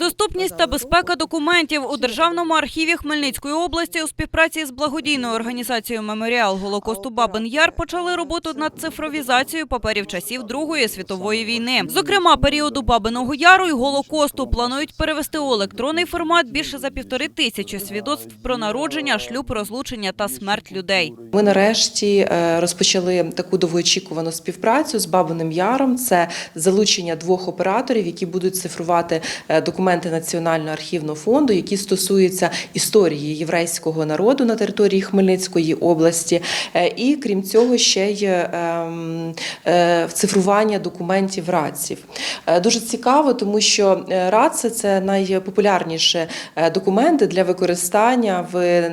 Доступність та безпека документів у Державному архіві Хмельницької області у співпраці з благодійною організацією Меморіал Голокосту Бабин Яр почали роботу над цифровізацією паперів часів Другої світової війни. Зокрема, періоду Бабиного Яру і Голокосту планують перевести у електронний формат більше за півтори тисячі свідоцтв про народження, шлюб, розлучення та смерть людей. Ми нарешті е, розпочали таку довгоочікувану співпрацю з Бабиним Яром. Це залучення двох операторів, які будуть цифрувати е, документи Національного архівного фонду, які стосуються історії єврейського народу на території Хмельницької області. Е, І крім цього, ще й ем, е, цифрування документів радців. Е, Дуже цікаво, тому що раци це найпопулярніші документи для використання в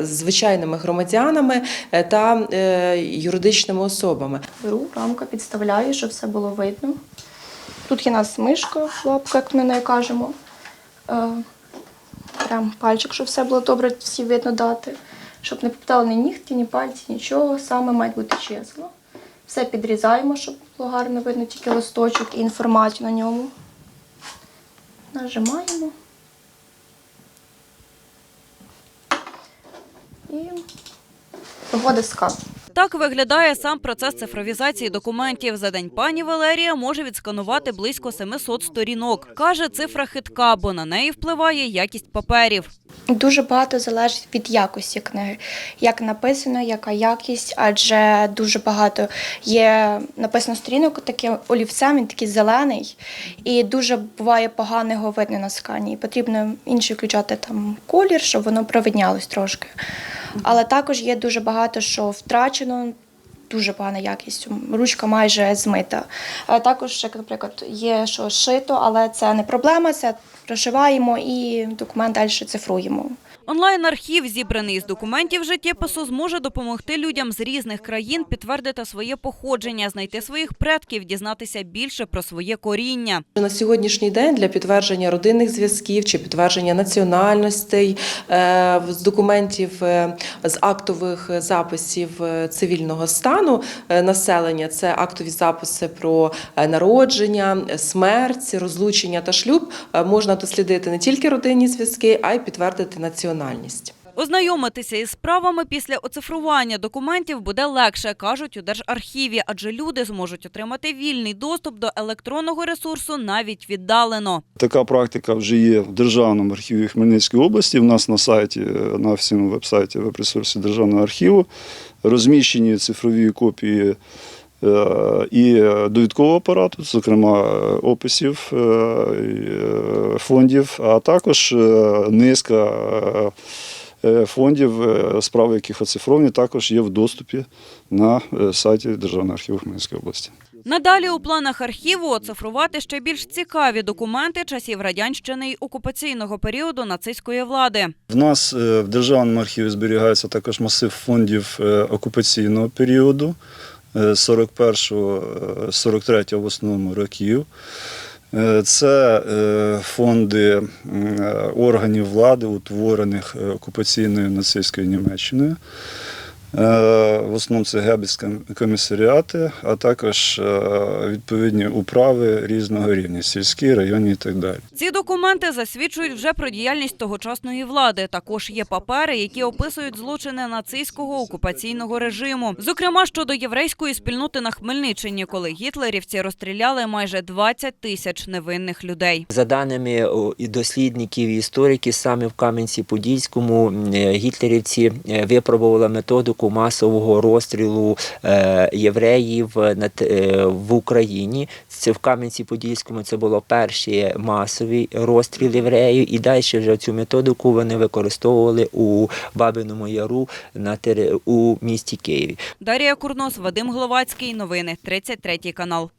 звичайними громадянами та юридичними особами. Беру, рамка підставляю, щоб все було видно. Тут є у нас мишка, лапка, як ми нею кажемо. Е, Прям пальчик, щоб все було добре, всі видно дати. Щоб не попитали ні нігті, ні пальці, нічого. Саме мають бути чесно. Все підрізаємо, щоб було гарно видно тільки листочок і інформацію на ньому. Нажимаємо. І виходить скан. Так виглядає сам процес цифровізації документів. За день пані Валерія може відсканувати близько 700 сторінок. Каже, цифра хитка, бо на неї впливає якість паперів. Дуже багато залежить від якості книги, як написано, яка якість, адже дуже багато є написано сторінок таким олівцем, він такий зелений, і дуже буває погано його видно на скані. Потрібно інший включати там колір, щоб воно провиднялось трошки. Але також є дуже багато, що втрачено. Дуже погана якість, ручка майже змита. А також, як, наприклад, є що шито, але це не проблема, це прошиваємо і документ далі цифруємо. Онлайн-архів, зібраний з документів життєпису, зможе допомогти людям з різних країн підтвердити своє походження, знайти своїх предків, дізнатися більше про своє коріння. На сьогоднішній день для підтвердження родинних зв'язків чи підтвердження національностей е, з документів е, з актових записів е, цивільного стану населення, це актові записи про народження, смерть, розлучення та шлюб, можна дослідити не тільки родинні зв'язки, а й підтвердити національність. Ознайомитися із справами після оцифрування документів буде легше, кажуть у Держархіві, адже люди зможуть отримати вільний доступ до електронного ресурсу навіть віддалено. Така практика вже є в Державному архіві Хмельницької області. У нас на сайті, на офіційному веб-сайті веб-ресурсі Державного архіву розміщені цифрові копії і довідкового апарату, зокрема е, описів е, е, фондів, а також е, низка е, е, фондів, е, справи яких оцифровані, також є в доступі на е, сайті Державного архіву Хмельницької області. Надалі у планах архіву оцифрувати ще більш цікаві документи часів радянщини й окупаційного періоду нацистської влади. В нас е, в Державному архіві зберігається також масив фондів е, окупаційного періоду е, 41-го, е, 43-го в основному років. Е, Це е, фонди е, органів влади, утворених е, окупаційною нацистською Німеччиною. Е, В основному це гебельські комісаріати, а також е, відповідні управи різного рівня, сільські, районні і так далі. Ці документи засвідчують вже про діяльність тогочасної влади. Також є папери, які описують злочини нацистського окупаційного режиму. Зокрема, щодо єврейської спільноти на Хмельниччині, коли гітлерівці розстріляли майже 20 тисяч невинних людей. За даними і дослідників і істориків, саме в Кам'янці-Подільському е, гітлерівці випробували методику масового розстрілу е, євреїв е, в Україні. Це в Кам'янці-Подільському це було перший масовий розстріл євреїв, і далі вже цю методику вони використовували у Бабиному Яру на у місті Києві. Дарія Курнос, Вадим Гловацький. Новини 33 канал.